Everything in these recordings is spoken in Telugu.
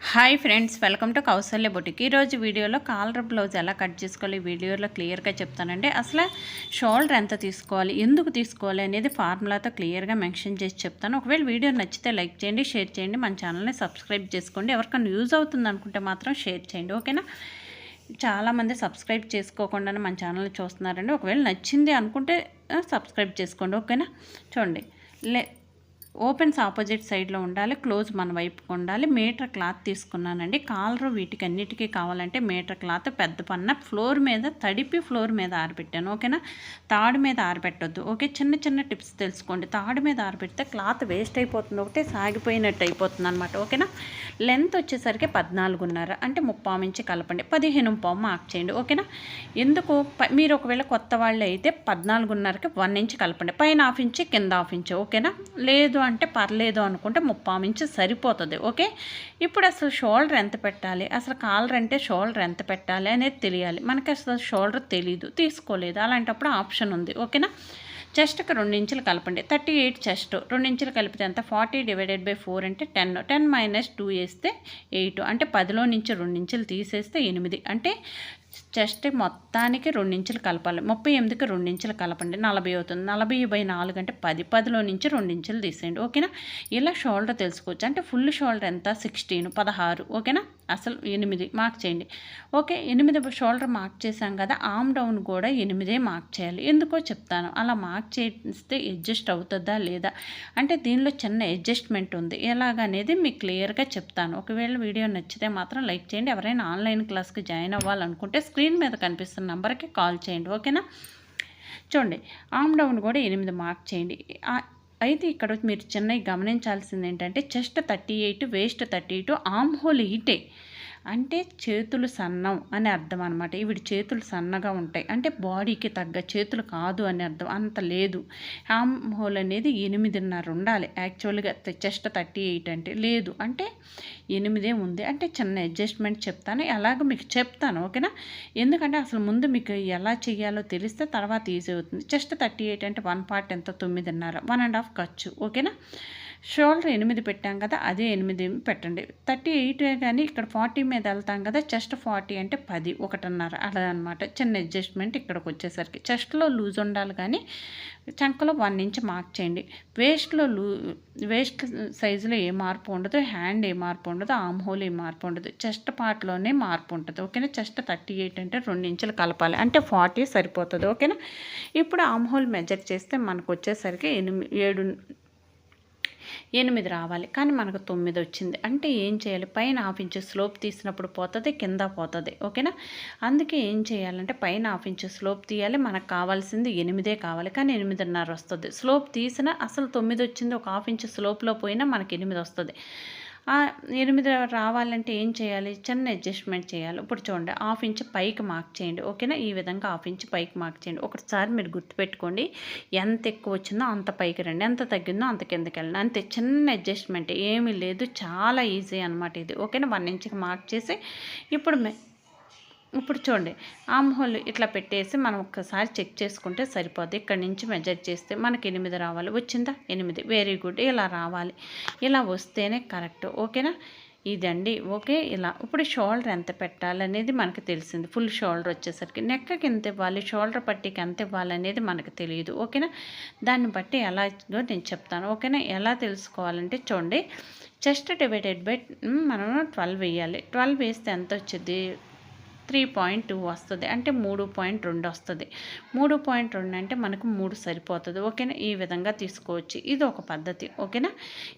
Hi friends welcome to Kausalya boutique ఈరోజు వీడియోలో కాలర్ బ్లౌజ్ ఎలా కట్ చేసుకోవాలి వీడియోలో క్లియర్గా చెప్తానండి. అసలు షోల్డర్ ఎంత తీసుకోవాలి ఎందుకు తీసుకోవాలి అనేది ఫార్ములాతో క్లియర్గా మెన్షన్ చేసి చెప్తాను. ఒకవేళ వీడియో నచ్చితే లైక్ చేయండి షేర్ చేయండి. మన ఛానల్ని సబ్స్క్రైబ్ చేసుకోండి. ఎవరికైనా యూజ్ అవుతుంది అనుకుంటే మాత్రం షేర్ చేయండి ఓకేనా చాలామంది సబ్స్క్రైబ్ చేసుకోకుండానే మన ఛానల్ని చూస్తున్నారండి. ఒకవేళ నచ్చింది అనుకుంటే సబ్స్క్రైబ్ చేసుకోండి ఓకేనా చూడండి. లే ఓపెన్స్ ఆపోజిట్ సైడ్లో ఉండాలి క్లోజ్ మన వైపుకు ఉండాలి. మీటర్ క్లాత్ తీసుకున్నానండి. కాలర్ వీటికి అన్నిటికీ కావాలంటే మీటర్ క్లాత్ పెద్ద పన్న ఫ్లోర్ మీద తడిపి ఫ్లోర్ మీద ఆరబెట్టాను. ఓకేనా తాడు మీద ఆరబెట్టొద్దు. ఓకే చిన్న చిన్న టిప్స్ తెలుసుకోండి. తాడు మీద ఆరబెడితే క్లాత్ వేస్ట్ అయిపోతుంది. ఒకటే సాగిపోయినట్టు అయిపోతుంది అనమాట ఓకేనా లెంత్ వచ్చేసరికి పద్నాలుగున్నర. అంటే ముప్పావు నుంచి కలపండి. పదిహేను పావు మార్క్ చేయండి. ఓకేనా ఎందుకు? మీరు ఒకవేళ కొత్త వాళ్ళు అయితే పద్నాలుగున్నరకి వన్ ఇంచ్ కలపండి. పైన హాఫ్ ఇంచ్ కింద హాఫ్ ఇంచ్. ఓకేనా లేదు అంటే పర్లేదు అనుకుంటే ముప్పావు ఇంచ్ సరిపోతుంది ఓకే? ఇప్పుడు అసలు షోల్డర్ ఎంత పెట్టాలి? అసలు కాలర్ అంటే షోల్డర్ ఎంత పెట్టాలి అనేది తెలియాలి. మనకి అసలు షోల్డర్ తెలీదు తీసుకోలేదు. అలాంటప్పుడు ఆప్షన్ ఉంది ఓకేనా? చెస్ట్కి రెండు ఇంచులు కలపండి. థర్టీ ఎయిట్ చెస్ట్ రెండు ఇంచులు కలిపితే ఎంత? ఫార్టీ డివైడెడ్ బై ఫోర్ అంటే టెన్. టెన్ మైనస్ టూ వేస్తే ఎయిట్. అంటే పదిలో నుంచి రెండు ఇంచులు తీసేస్తే ఎనిమిది. అంటే జస్ట్ మొత్తానికి రెండు ఇంచులు కలపాలి. ముప్పై ఎనిమిదికి రెండు ఇంచులు కలపండి. నలభై అవుతుంది. నలభై బై నాలుగు అంటే పది. పదిలో నుంచి రెండించులు తీసేయండి. ఓకేనా? ఇలా షోల్డర్ తెలుసుకోవచ్చు. అంటే ఫుల్ షోల్డర్ ఎంత? సిక్స్టీన్ పదహారు. ఓకేనా? అసలు ఎనిమిది మార్క్ చేయండి. ఓకే ఎనిమిది షోల్డర్ మార్క్ చేసాం కదా ఆమ్ డౌన్ కూడా ఎనిమిదే మార్క్ చేయాలి. ఎందుకో చెప్తాను. అలా మార్క్ చేస్తే అడ్జస్ట్ అవుతుందా లేదా? అంటే దీనిలో చిన్న అడ్జస్ట్మెంట్ ఉంది. ఎలాగనేది మీకు క్లియర్గా చెప్తాను. ఒకవేళ వీడియో నచ్చితే మాత్రం లైక్ చేయండి. ఎవరైనా ఆన్లైన్ క్లాస్కి జాయిన్ అవ్వాలనుకుంటే స్క్రీన్ మీద కనిపిస్తున్న నెంబర్కి కాల్ చేయండి ఓకేనా? చూడండి ఆమ్ డౌన్ కూడా ఎనిమిది మార్క్ చేయండి. అయితే ఇక్కడ మీరు చిన్నవి గమనించాల్సింది ఏంటంటే chest thirty eight waist thirty eight armhole ఈటే అంటే చేతులు సన్నం అని అర్థం అనమాట ఈవిడ చేతులు సన్నగా ఉంటాయి. అంటే బాడీకి తగ్గ చేతులు కాదు అని అర్థం. అంత లేదు. ఆమ్ హోల్ అనేది ఎనిమిదిన్నర ఉండాలి. యాక్చువల్గా చెస్ట్ థర్టీ ఎయిట్ అంటే లేదు. అంటే ఎనిమిదే ఉంది. అంటే చిన్న అడ్జస్ట్మెంట్ చెప్తాను. ఎలాగో మీకు చెప్తాను. ఓకేనా? ఎందుకంటే అసలు ముందు మీకు ఎలా చేయాలో తెలిస్తే తర్వాత ఈజీ అవుతుంది. జస్ట్ థర్టీ ఎయిట్ అంటే వన్ పార్ట్ ఎంత? తొమ్మిదిన్నర. వన్ అండ్ హాఫ్ ఖర్చు. ఓకేనా? షోల్డర్ ఎనిమిది పెట్టాం కదా అదే ఎనిమిది పెట్టండి. థర్టీ ఎయిట్ కానీ ఇక్కడ ఫార్టీ మీద వెళ్తాం కదా చెస్ట్ ఫార్టీ అంటే పది ఒకటిన్నర అలా అనమాట చిన్న అడ్జస్ట్మెంట్ ఇక్కడికి వచ్చేసరికి. చెస్ట్లో లూజ్ ఉండాలి కానీ చంకలో వన్ ఇంచ్ మార్క్ చేయండి. వేస్ట్లో లూ వేస్ట్ సైజులో ఏ మార్పు ఉండదు హ్యాండ్ ఏ మార్పు ఉండదు ఆమ్ హోల్ ఏ మార్పు ఉండదు. చెస్ట్ పార్ట్లోనే మార్పు ఉంటుంది. ఓకేనా? చెస్ట్ థర్టీ ఎయిట్ అంటే రెండు ఇంచులు కలపాలి. అంటే ఫార్టీ సరిపోతుంది. ఓకేనా? ఇప్పుడు ఆమ్ హోల్ మెజర్ చేస్తే మనకు వచ్చేసరికి ఎనిమిది ఏడు ఎనిమిది రావాలి. కానీ మనకు తొమ్మిది వచ్చింది. అంటే ఏం చేయాలి? పైన హాఫ్ ఇంచ్ స్లోప్ తీసినప్పుడు పోతుంది కింద పోతుంది. ఓకేనా? అందుకే ఏం చేయాలంటే పైన హాఫ్ ఇంచ్ స్లోప్ తీయాలి. మనకు కావాల్సింది ఎనిమిదే కావాలి. కానీ ఎనిమిదిన్నర వస్తుంది. స్లోప్ తీసినా అసలు తొమ్మిది వచ్చింది. ఒక హాఫ్ ఇంచ్ స్లోప్లో పోయినా మనకి ఎనిమిది వస్తుంది. ఆ ఎనిమిది రావాలంటే ఏం చేయాలి? చిన్న అడ్జస్ట్మెంట్ చేయాలి. ఇప్పుడు చూడండి హాఫ్ ఇంచ్ పైకి మార్క్ చేయండి. ఓకేనా? ఈ విధంగా హాఫ్ ఇంచ్ పైకి మార్క్ చేయండి. ఒకసారి మీరు గుర్తుపెట్టుకోండి ఎంత ఎక్కువ వచ్చిందో అంత పైకి రండి. ఎంత తగ్గిందో అంత కిందకి వెళ్ళండి. అంతే చిన్న అడ్జస్ట్మెంట్ ఏమీ లేదు. చాలా ఈజీ అనమాట ఇది. ఓకేనా? వన్ ఇంచ్కి మార్క్ చేసి ఇప్పుడు ఇప్పుడు చూడండి ఆమ్ హోల్ ఇట్లా పెట్టేసి మనం ఒక్కసారి చెక్ చేసుకుంటే సరిపోద్ది. ఇక్కడ నుంచి మెజర్ చేస్తే మనకి ఎనిమిది రావాలి. వచ్చిందా? ఎనిమిది. Very good. ఇలా రావాలి. ఇలా వస్తేనే కరెక్ట్. ఓకేనా? ఇదండి. ఓకే? ఇలా. ఇప్పుడు షోల్డర్ ఎంత పెట్టాలనేది మనకు తెలిసింది. ఫుల్ షోల్డర్ వచ్చేసరికి నెక్కకి ఎంత ఇవ్వాలి? షోల్డర్ పట్టికి ఎంత ఇవ్వాలనేది మనకు తెలియదు. ఓకేనా? దాన్ని బట్టి ఎలా నేను చెప్తాను. ఓకేనా? ఎలా తెలుసుకోవాలంటే చూడండి చెస్ట్ డివైడెడ్ బై మనం ట్వెల్వ్ వేయాలి. ట్వెల్వ్ వేస్తే ఎంత వచ్చింది త్రీ పాయింట్ టూ వస్తుంది. అంటే మూడు పాయింట్ రెండు వస్తుంది. మూడు పాయింట్ రెండు అంటే మనకు మూడు సరిపోతుంది. ఓకేనా? ఈ విధంగా తీసుకోవచ్చు. ఇది ఒక పద్ధతి. ఓకేనా?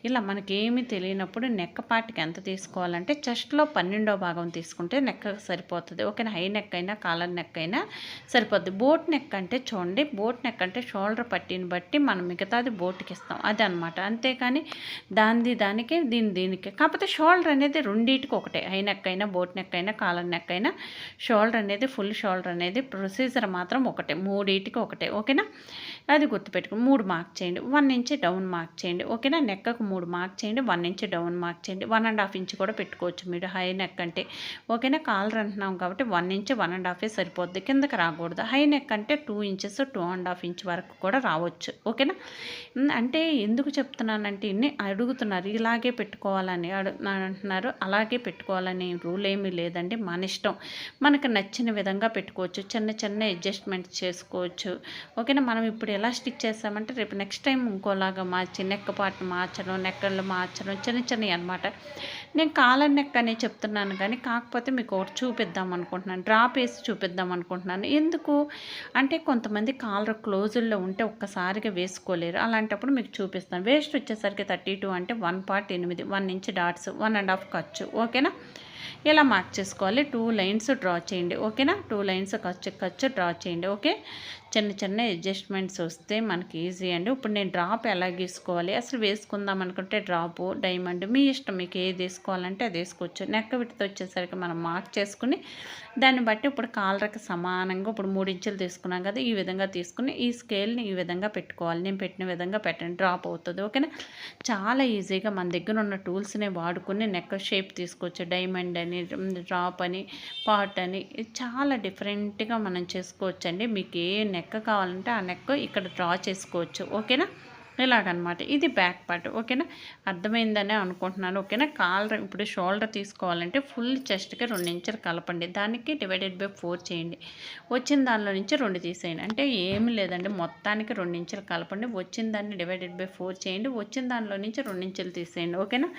ఇలా మనకి ఏమీ తెలియనప్పుడు నెక్క పాటికి ఎంత తీసుకోవాలంటే చెస్ట్లో పన్నెండో భాగం తీసుకుంటే నెక్క సరిపోతుంది. ఓకేనా? హై నెక్ అయినా కాలర్ నెక్ అయినా సరిపోతుంది బోట్ నెక్ అంటే చూడండి బోట్ నెక్ అంటే షోల్డర్ పట్టిని బట్టి మనం మిగతాది బోట్కి ఇస్తాం. అది అనమాట అంతేకాని దానిది దానికి దీని దీనికి. కాకపోతే షోల్డర్ అనేది రెండింటికి ఒకటే. హై నెక్ అయినా బోట్ నెక్ అయినా కాలర్ నెక్ అయినా షోల్డర్ అనేది ఫుల్ షోల్డర్ అనేది ప్రొసీజర్ మాత్రం ఒకటే మూడింటికి ఒకటే ఓకేనా? అది గుర్తుపెట్టుకుని మూడు మార్క్ చేయండి. వన్ ఇంచ్ డౌన్ మార్క్ చేయండి ఓకేనా? నెక్కకు మూడు మార్క్ చేయండి వన్ ఇంచ్ డౌన్ మార్క్ చేయండి. వన్ అండ్ హాఫ్ ఇంచ్ కూడా పెట్టుకోవచ్చు మీరు హై నెక్ అంటే. ఓకేనా? కాలర్ అంటున్నాం కాబట్టి వన్ ఇంచ్ వన్ అండ్ హాఫే సరిపోద్ది కిందకి రాకూడదు. హై నెక్ అంటే two inches two and half inch వరకు కూడా రావచ్చు ఓకేనా? అంటే ఎందుకు చెప్తున్నానంటే ఇన్ని అడుగుతున్నారు ఇలాగే పెట్టుకోవాలని అడు అంటున్నారు అలాగే పెట్టుకోవాలని రూల్ ఏమీ లేదండి మన ఇష్టం. మనకు నచ్చిన విధంగా పెట్టుకోవచ్చు. చిన్న చిన్న అడ్జస్ట్మెంట్ చేసుకోవచ్చు. ఓకేనా మనం ఇప్పుడు ఎలా స్టిచ్ చేస్తామంటే రేపు నెక్స్ట్ టైం ఇంకోలాగా మార్చి నెక్ పార్ట్ మార్చడం నెక్కలు మార్చడం చిన్న చిన్నవి అనమాట నేను కాలర్ నెక్ అని చెప్తున్నాను కానీ కాకపోతే మీకు ఒకటి చూపిద్దాం అనుకుంటున్నాను. డ్రాప్ వేసి చూపిద్దాం అనుకుంటున్నాను. ఎందుకు? అంటే కొంతమంది కాలర్ క్లోజుల్లో ఉంటే ఒక్కసారిగా వేసుకోలేరు. అలాంటప్పుడు మీకు చూపిస్తాను. వేస్ట్ వచ్చేసరికి థర్టీ టూ అంటే వన్ పార్ట్ ఎనిమిది one inch dots one and half ఖర్చు. ఓకేనా ఇలా మార్క్ చేసుకోవాలి? టూ లైన్స్ డ్రా చేయండి. ఓకేనా? టూ లైన్స్ ఖర్చు ఖర్చు డ్రా చేయండి. ఓకే? చిన్న చిన్న అడ్జస్ట్మెంట్స్ వస్తే మనకి ఈజీ అండి. ఇప్పుడు నేను డ్రాప్ ఎలా గీసుకోవాలి? అసలు వేసుకుందాం అనుకుంటే డ్రాపు డైమండ్ మీ ఇష్టం. మీకు ఏది వేసుకోవాలంటే అది వేసుకోవచ్చు. నెక్క విడత వచ్చేసరికి మనం మార్క్ చేసుకుని దాన్ని బట్టి ఇప్పుడు కాలర్కి సమానంగా ఇప్పుడు మూడు ఇంచులు తీసుకున్నాం కదా ఈ విధంగా తీసుకుని ఈ స్కేల్ని ఈ విధంగా పెట్టుకోవాలి. నేను పెట్టిన విధంగా పెట్టండి డ్రాప్ అవుతుంది. ఓకేనా? చాలా ఈజీగా మన దగ్గర ఉన్న టూల్స్ని వాడుకుని నెక్ షేప్ తీసుకోవచ్చు. డైమండ్ అని డ్రాప్ అని పాట్ అని చాలా డిఫరెంట్గా మనం చేసుకోవచ్చండి. మీకు ఏ నెక్ కావాలంటే ఆ నెక్ ఇక్కడ డ్రా చేసుకోవచ్చు. ఓకేనా? ఇలాగనమాట. ఇది బ్యాక్ పార్ట్. ఓకేనా? అర్థమైందనే అనుకుంటున్నాను. ఓకేనా? కాలర్ ఇప్పుడు షోల్డర్ తీసుకోవాలంటే ఫుల్ చెస్ట్కి రెండు ఇంచులు కలపండి. దానికి డివైడెడ్ బై ఫోర్ చేయండి. వచ్చిన దానిలో నుంచి రెండు తీసేయండి. అంటే ఏమి లేదండి. మొత్తానికి రెండు ఇంచులు కలపండి. వచ్చిన దాన్ని డివైడెడ్ బై ఫోర్ చేయండి. వచ్చిన దానిలో నుంచి రెండు ఇంచులు తీసేయండి. ఓకేనా?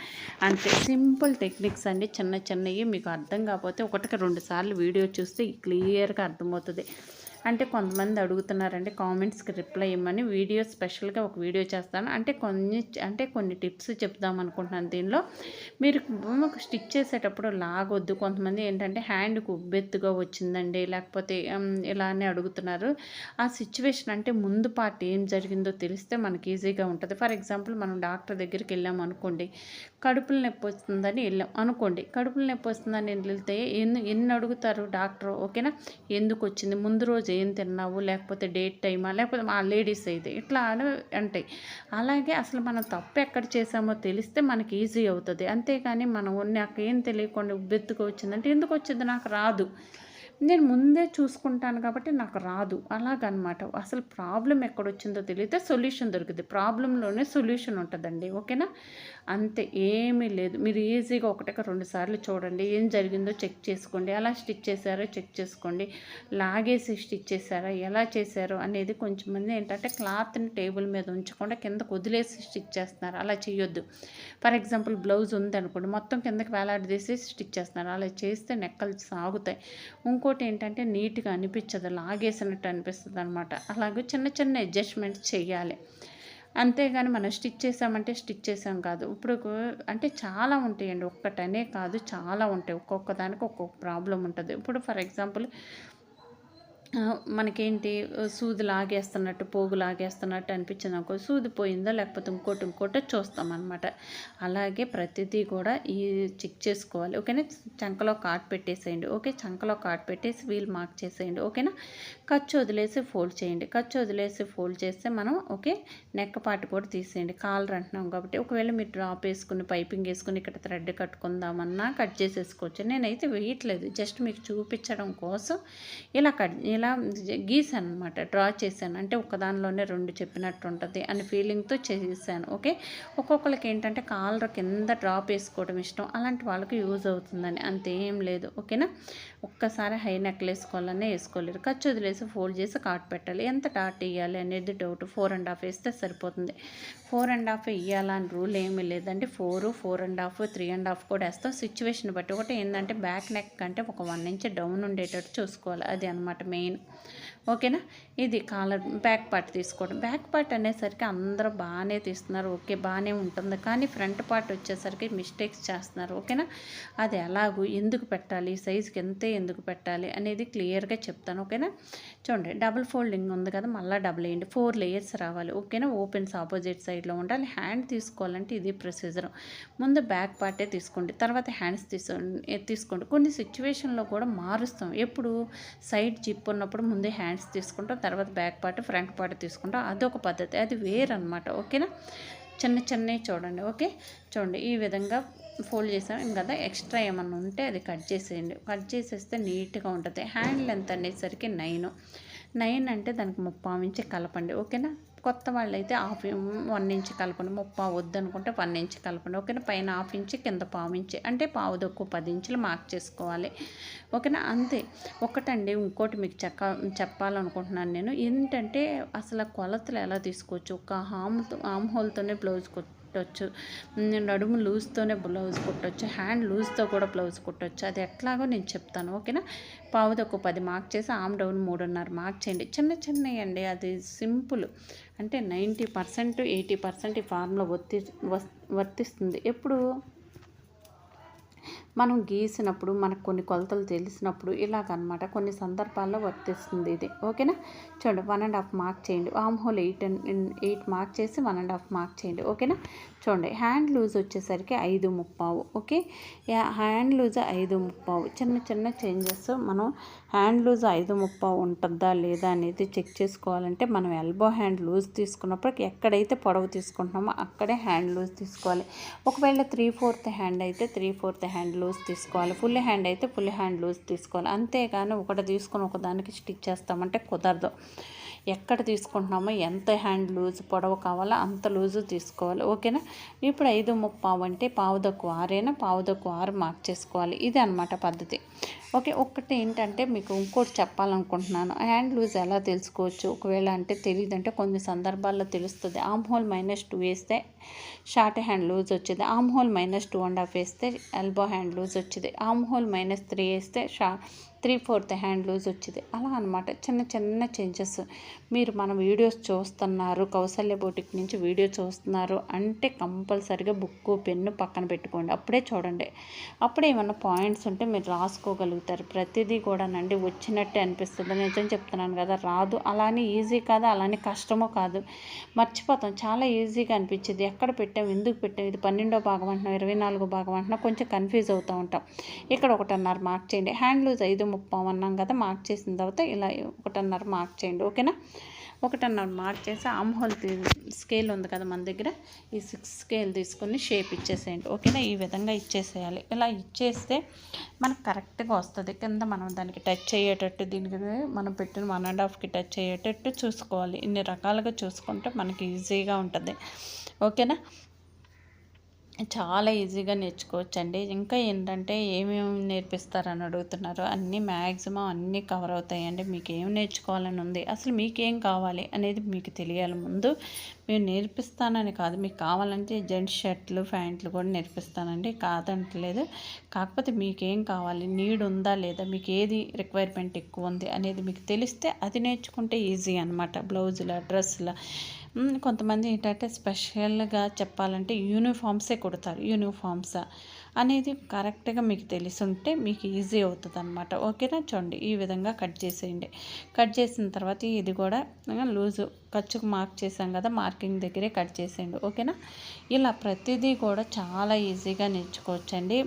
అంతే. సింపుల్ టెక్నిక్స్ అండి. చిన్న చిన్నవి మీకు అర్థం కాకపోతే ఒకటికి రెండు సార్లు వీడియో చూస్తే క్లియర్గా అర్థమవుతుంది. అంటే కొంతమంది అడుగుతున్నారంటే కామెంట్స్కి రిప్లై ఇవ్వమని. వీడియో స్పెషల్గా ఒక వీడియో చేస్తాను. అంటే కొన్ని అంటే కొన్ని టిప్స్ చెప్దాం అనుకుంటున్నాను దీనిలో. మీరు స్టిచ్ చేసేటప్పుడు లాగొద్దు. కొంతమంది ఏంటంటే హ్యాండ్కి ఉబ్బెత్తుగా వచ్చిందండి లేకపోతే ఇలానే అడుగుతున్నారు. ఆ సిచ్యువేషన్ అంటే ముందు పార్ట్ ఏం జరిగిందో తెలిస్తే మనకి ఈజీగా ఉంటుంది. ఫర్ ఎగ్జాంపుల్ మనం డాక్టర్ దగ్గరికి వెళ్ళాం అనుకోండి కడుపులు నొప్పి వస్తుందని వెళ్ళాం అనుకోండి కడుపులు నొప్పి వస్తుందని వెళ్తే ఎన్ని ఎన్ని అడుగుతారు డాక్టర్? ఓకేనా? ఎందుకు వచ్చింది? ముందు రోజు ఏం తిన్నావు? లేకపోతే డేట్ టైమా? లేకపోతే మా లేడీస్ అయితే ఇట్లా అంటాయి అలాగే అసలు మనం తప్పు ఎక్కడ చేసామో తెలిస్తే మనకి ఈజీ అవుతుంది. అంతేగాని మనం నాకు ఏం తెలియకుండా ఉబ్బెత్తుకు వచ్చిందంటే ఎందుకు వచ్చింది? నాకు రాదు. నేను ముందే చూసుకుంటాను కాబట్టి నాకు రాదు. అలాగనమాట. అసలు ప్రాబ్లం ఎక్కడొచ్చిందో తెలియతే సొల్యూషన్ దొరుకుతుంది ప్రాబ్లంలోనే సొల్యూషన్ ఉంటుందండి. ఓకేనా? అంతే. ఏమీ లేదు. మీరు ఈజీగా ఒకటిక రెండు సార్లు చూడండి. ఏం జరిగిందో చెక్ చేసుకోండి. ఎలా స్టిచ్ చేశారో చెక్ చేసుకోండి. లాగేసి స్టిచ్ చేశారా? ఎలా చేశారో అనేది కొంచెం మంది ఏంటంటే క్లాత్ని టేబుల్ మీద ఉంచకుండా కిందకు వదిలేసి స్టిచ్ చేస్తున్నారు. అలా చేయొద్దు ఫర్ ఎగ్జాంపుల్ బ్లౌజ్ ఉంది అనుకోండి మొత్తం కిందకి వేలాడదీసి స్టిచ్ చేస్తున్నారు. అలా చేస్తే నెక్కలు సాగుతాయి. ఇంకో ఇంకోటి ఏంటంటే నీట్గా అనిపించదు లాగేసినట్టు అనిపిస్తుంది అనమాట అలాగే చిన్న చిన్న అడ్జస్ట్మెంట్స్ చేయాలి అంతేగాని మనం స్టిచ్ చేసామంటే స్టిచ్ చేసాం కాదు. ఇప్పుడు అంటే చాలా ఉంటాయండి. ఒక్కటనే కాదు చాలా ఉంటాయి. ఒక్కొక్క దానికి ఒక్కొక్క ప్రాబ్లం ఉంటుంది ఇప్పుడు ఫర్ ఎగ్జాంపుల్ మనకేంటి సూది లాగేస్తున్నట్టు పోగు లాగేస్తున్నట్టు అనిపించింది అనుకో సూది పోయిందో లేకపోతే ఇంకోటి ఇంకోటి చూస్తామన్నమాట. అలాగే ప్రతిదీ కూడా ఈ చెక్ చేసుకోవాలి. ఓకేనా? చంకలో కాట్ పెట్టేసేయండి. ఓకే? చంకలో కాట్ పెట్టేసి వీల్ మార్క్ చేసేయండి. ఓకేనా? ఖర్చు వదిలేసి ఫోల్డ్ చేయండి. ఖర్చు వదిలేసి ఫోల్డ్ చేస్తే మనం ఓకే నెక్క పాటు కూడా తీసేయండి. కాలర్ అంటున్నాం కాబట్టి. ఒకవేళ మీరు డ్రాప్ వేసుకుని పైపింగ్ వేసుకుని ఇక్కడ థ్రెడ్ కట్టుకుందామన్నా కట్ చేసేసుకోవచ్చు. నేనైతే వేయట్లేదు. జస్ట్ మీకు చూపించడం కోసం ఇలా కట్ ఇలా గీసాను అనమాట డ్రా చేశాను. అంటే ఒకదానిలోనే రెండు చెప్పినట్టు ఉంటుంది అని ఫీలింగ్తో చేశాను ఓకే? ఒక్కొక్కరికి ఏంటంటే కాలర్ కింద డ్రాప్ వేసుకోవడం ఇష్టం. అలాంటి వాళ్ళకి యూజ్ అవుతుందని. అంతేం లేదు. ఓకేనా? ఒక్కసారి హై నెక్ వేసుకోవాలనే వేసుకోలేరు. ఖర్చు వదిలేసి ఫోల్డ్ చేసి కాట్ పెట్టాలి. ఎంత డాట్ వేయాలి అనేది డౌట్. ఫోర్ అండ్ హాఫ్ వేస్తే సరిపోతుంది. ఫోర్ అండ్ హాఫ్ ఇవ్వాలని రూల్ ఏమీ లేదండి. Four four and half three and half కూడా వేస్తాం. సిచ్యువేషన్ బట్టి ఒకటి ఏంటంటే బ్యాక్ నెక్ కంటే ఒక వన్ ఇంచ్ డౌన్ ఉండేటట్టు చూసుకోవాలి. అది అనమాట మెయిన్. ఓకేనా? ఇది కాలర్ బ్యాక్ పార్ట్ తీసుకోవడం. బ్యాక్ పార్ట్ అనేసరికి అందరూ బాగానే తీస్తున్నారు. ఓకే బాగానే ఉంటుంది. కానీ ఫ్రంట్ పార్ట్ వచ్చేసరికి మిస్టేక్స్ చేస్తున్నారు. ఓకేనా? అది ఎలాగూ ఎందుకు పెట్టాలి? సైజుకి ఎంతే ఎందుకు పెట్టాలి? అనేది క్లియర్గా చెప్తాను. ఓకేనా? చూడండి డబుల్ ఫోల్డింగ్ ఉంది కదా మళ్ళీ డబుల్ వేయండి. ఫోర్ లేయర్స్ రావాలి. ఓకేనా? ఓపెన్స్ ఆపోజిట్ సైడ్లో ఉండాలి. హ్యాండ్ తీసుకోవాలంటే ఇది ప్రొసీజర్. ముందు బ్యాక్ పార్టే తీసుకోండి. తర్వాత హ్యాండ్స్ తీసుకోండి తీసుకోండి. కొన్ని సిచ్యువేషన్లో కూడా మారుస్తాం. ఎప్పుడు? సైడ్ జిప్ ఉన్నప్పుడు ముందే హ్యాండ్స్ హ్యాండ్స్ తీసుకుంటాం. తర్వాత బ్యాక్ పార్ట్ ఫ్రంట్ పార్ట్ తీసుకుంటాం అదొక పద్ధతి. అది వేరనమాట అనమాట ఓకేనా? చిన్న చిన్నవి చూడండి ఓకే? చూడండి ఈ విధంగా ఫోల్డ్ చేసాం కదా ఎక్స్ట్రా ఏమన్నా ఉంటే అది కట్ చేసేయండి. కట్ చేసేస్తే నీట్గా ఉంటుంది. హ్యాండ్ లెంత్ అనేసరికి నైన్. నైన్ అంటే దానికి ముప్పావు ఇంచి కలపండి ఓకేనా? కొత్త వాళ్ళు అయితే హాఫ్ వన్ ఇంచ్ కలపండి ముప్పా వద్దనుకుంటే వన్ ఇంచ్ కలపండి. ఓకేనా? పైన హాఫ్ ఇంచ్ కింద పావు ఇంచ్. అంటే పావు దొక్కు పది ఇంచులు మార్క్ చేసుకోవాలి. ఓకేనా? అంతే. ఒకటండి ఇంకోటి మీకు చెక్క చెప్పాలనుకుంటున్నాను నేను. ఏంటంటే అసలు కొలతలు ఎలా తీసుకోవచ్చు? ఒక హామ్ హామ్ హోల్తోనే బ్లౌజ్ కుట్టొచ్చు. నడుము లూజ్తోనే బ్లౌజ్ కుట్టొచ్చు. హ్యాండ్ లూజ్తో కూడా బ్లౌజ్ కుట్టొచ్చు. అది ఎట్లాగో నేను చెప్తాను ఓకేనా? పావుదొక్క పది మార్క్ చేసి ఆమ్ డౌన్ మూడున్నర మార్క్ చేయండి. చిన్న చిన్నవి అండి అది సింపుల్. అంటే నైంటీ పర్సెంట్ ఎయిటీ పర్సెంట్ ఈ ఫార్ములా వర్తి వర్తిస్తుంది. ఎప్పుడు? మనం గీసినప్పుడు మనకు కొన్ని కొలతలు తెలిసినప్పుడు ఇలాగనమాట కొన్ని సందర్భాల్లో వర్తిస్తుంది ఇది. ఓకేనా? చూడండి వన్ అండ్ హాఫ్ మార్క్ చేయండి. Armhole eight eight mark చేసి వన్ అండ్ హాఫ్ మార్క్ చేయండి. ఓకేనా? చూడండి హ్యాండ్ లూజ్ వచ్చేసరికి ఐదు ముప్పావు. ఓకే? హ్యాండ్ లూజ్ ఐదు ముప్పావు. చిన్న చిన్న చేంజెస్ మనం హ్యాండ్ లూజ్ ఐదు ముప్పావు ఉంటుందా లేదా అనేది చెక్ చేసుకోవాలంటే మనం ఎల్బో హ్యాండ్ లూజ్ తీసుకున్నప్పుడు ఎక్కడైతే పొడవు తీసుకుంటున్నామో అక్కడే హ్యాండ్ లూజ్ తీసుకోవాలి. ఒకవేళ త్రీ ఫోర్త్ హ్యాండ్ అయితే త్రీ ఫోర్త్ హ్యాండ్ లూజ్ తీసుకోవాలి. ఫుల్ హ్యాండ్ అయితే ఫుల్ హ్యాండ్ లూజ్ తీసుకోవాలి. అంతేగాని ఒకటి తీసుకొని ఒకదానికి స్టిచ్ చేస్తామంటే కుదరదు. ఎక్కడ తీసుకుంటున్నామో ఎంత హ్యాండ్ లూజ్ పొడవు కావాలో అంత లూజు తీసుకోవాలి. ఓకేనా? ఇప్పుడు ఐదు ముప్పావు అంటే పావుదక్కు ఆరేనా? పావుదక్కు ఆరు మార్క్ చేసుకోవాలి. ఇది అనమాట పద్ధతి. ఓకే ఒక్కటి ఏంటంటే మీకు ఇంకోటి చెప్పాలనుకుంటున్నాను. హ్యాండ్ లూజ్ ఎలా తెలుసుకోవచ్చు? ఒకవేళ అంటే తెలియదు అంటే కొన్ని సందర్భాల్లో తెలుస్తుంది. ఆమ్ హోల్ మైనస్ టూ వేస్తే షార్ట్ హ్యాండ్ లూజ్ వచ్చేది. Armhole minus two and half వేస్తే ఎల్బో హ్యాండ్ లూజ్ వచ్చేది. ఆమ్ హోల్ మైనస్ త్రీ వేస్తే షా త్రీ ఫోర్త్ హ్యాండ్ లూజ్ వచ్చింది. అలా అనమాట చిన్న చిన్న చేంజెస్. మీరు మన వీడియోస్ చూస్తున్నారు కౌశల్య బోటిక్ నుంచి వీడియో చూస్తున్నారు అంటే కంపల్సరిగా బుక్ పెన్ను పక్కన పెట్టుకోండి. అప్పుడే చూడండి. అప్పుడే ఏమన్నా పాయింట్స్ ఉంటే మీరు రాసుకోగలుగుతారు. ప్రతిదీ కూడా నండి వచ్చినట్టే అనిపిస్తుంది. నిజం చెప్తున్నాను కదా రాదు. అలానే ఈజీ కాదు అలానే కష్టమో కాదు. మర్చిపోతాం. చాలా ఈజీగా అనిపించింది. ఎక్కడ పెట్టాం ఎందుకు పెట్టాం? ఇది పన్నెండో భాగం అంటున్నాం ఇరవై నాలుగో భాగం అంటున్నాం. కొంచెం కన్ఫ్యూజ్ అవుతూ ఉంటాం. ఇక్కడ ఒకటన్నారు మార్క్ చేయండి. హ్యాండ్ లూజ్ ఐదు ముప్పావు అన్నాం కదా మార్క్ చేసిన తర్వాత ఇలా ఒకటన్నర మార్క్ చేయండి ఓకేనా? ఒకటన్నర మార్క్ చేసి ఆమ్హోల్ స్కేల్ ఉంది కదా మన దగ్గర ఈ సిక్స్ స్కేల్ తీసుకొని షేప్ ఇచ్చేసేయండి ఓకేనా? ఈ విధంగా ఇచ్చేసేయాలి. ఇలా ఇచ్చేస్తే మనకు కరెక్ట్గా వస్తుంది. కింద మనం దానికి టచ్ అయ్యేటట్టు దీనికి మనం పెట్టిన వన్ అండ్ హాఫ్కి టచ్ అయ్యేటట్టు చూసుకోవాలి. ఇన్ని రకాలుగా చూసుకుంటే మనకి ఈజీగా ఉంటుంది. ఓకేనా? చాలా ఈజీగా నేర్చుకోవచ్చండి. ఇంకా ఏంటంటే ఏమేమి నేర్పిస్తారని అడుగుతున్నారు. అన్నీ మ్యాక్సిమం అన్నీ కవర్ అవుతాయండి. మీకు ఏం నేర్చుకోవాలని ఉంది? అసలు మీకేం కావాలి అనేది మీకు తెలియాలి ముందు. మేము నేర్పిస్తానని కాదు. మీకు కావాలంటే జెంట్స్ షర్ట్లు ప్యాంట్లు కూడా నేర్పిస్తానండి. కాదంటలేదు. కాకపోతే మీకేం కావాలి? నీడ్ ఉందా లేదా? మీకు ఏది రిక్వైర్మెంట్ ఎక్కువ ఉంది అనేది మీకు తెలిస్తే అది నేర్చుకుంటే ఈజీ అనమాట బ్లౌజుల డ్రెస్సుల కొంతమంది ఏంటంటే స్పెషల్గా చెప్పాలంటే యూనిఫామ్సే కుడతారు యూనిఫామ్స్ అనేది కరెక్ట్గా మీకు తెలిసి ఉంటే మీకు ఈజీ అవుతుంది అనమాట ఓకేనా? చూడండి ఈ విధంగా కట్ చేసేయండి. కట్ చేసిన తర్వాత ఇది కూడా లూజు ఖర్చుకు మార్క్ చేసాం కదా మార్కింగ్ దగ్గరే కట్ చేసేయండి. ఓకేనా? ఇలా ప్రతిదీ కూడా చాలా ఈజీగా నేర్చుకోవచ్చండి.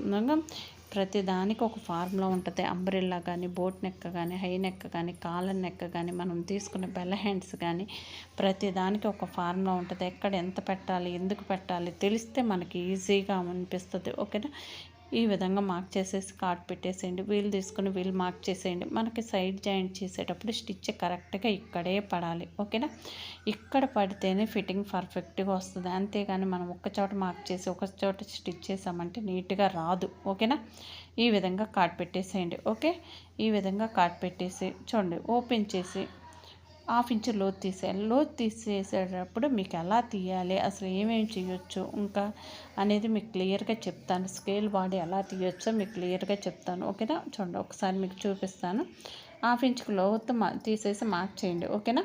ప్రతి దానికి ఒక ఫార్ములా ఉంటుంది. అంబ్రెల్లా కానీ బోట్ నెక్క కానీ హై నెక్క కానీ కాలర్ నెక్క కానీ మనం తీసుకునే బెల్ల హ్యాండ్స్ కానీ ప్రతి దానికి ఒక ఫార్ములా ఉంటుంది. ఎక్కడ ఎంత పెట్టాలి ఎందుకు పెట్టాలి తెలిస్తే మనకి ఈజీగా అనిపిస్తుంది. ఓకేనా? ఈ విధంగా మార్క్ చేసేసి కార్డ్ పెట్టేసేయండి. వీల్ తీసుకుని వీల్ మార్క్ చేసేయండి. మనకి సైడ్ జాయింట్ చేసేటప్పుడు స్టిచ్ కరెక్ట్గా ఇక్కడే పడాలి. ఓకేనా? ఇక్కడ పడితేనే ఫిట్టింగ్ పర్ఫెక్ట్గా వస్తుంది. అంతేగాని మనం ఒక చోట మార్క్ చేసి ఒక చోట స్టిచ్ చేసామంటే నీట్గా రాదు. ఓకేనా? ఈ విధంగా కార్డ్ పెట్టేసేయండి. ఓకే? ఈ విధంగా కార్డ్ పెట్టేసి చూడండి ఓపెన్ చేసి హాఫ్ ఇంచ్ లోతు తీసేయాలి లోతు తీసేసేటప్పుడు మీకు ఎలా తీయాలి అసలు ఏమేమి చేయొచ్చు ఇంకా అనేది మీకు క్లియర్గా చెప్తాను. స్కేల్ వాడి ఎలా తీయొచ్చో మీకు క్లియర్గా చెప్తాను. ఓకేనా? చూడండి ఒకసారి మీకు చూపిస్తాను. హాఫ్ ఇంచ్కి లోతు మా తీసేసి మార్క్ చేయండి. ఓకేనా?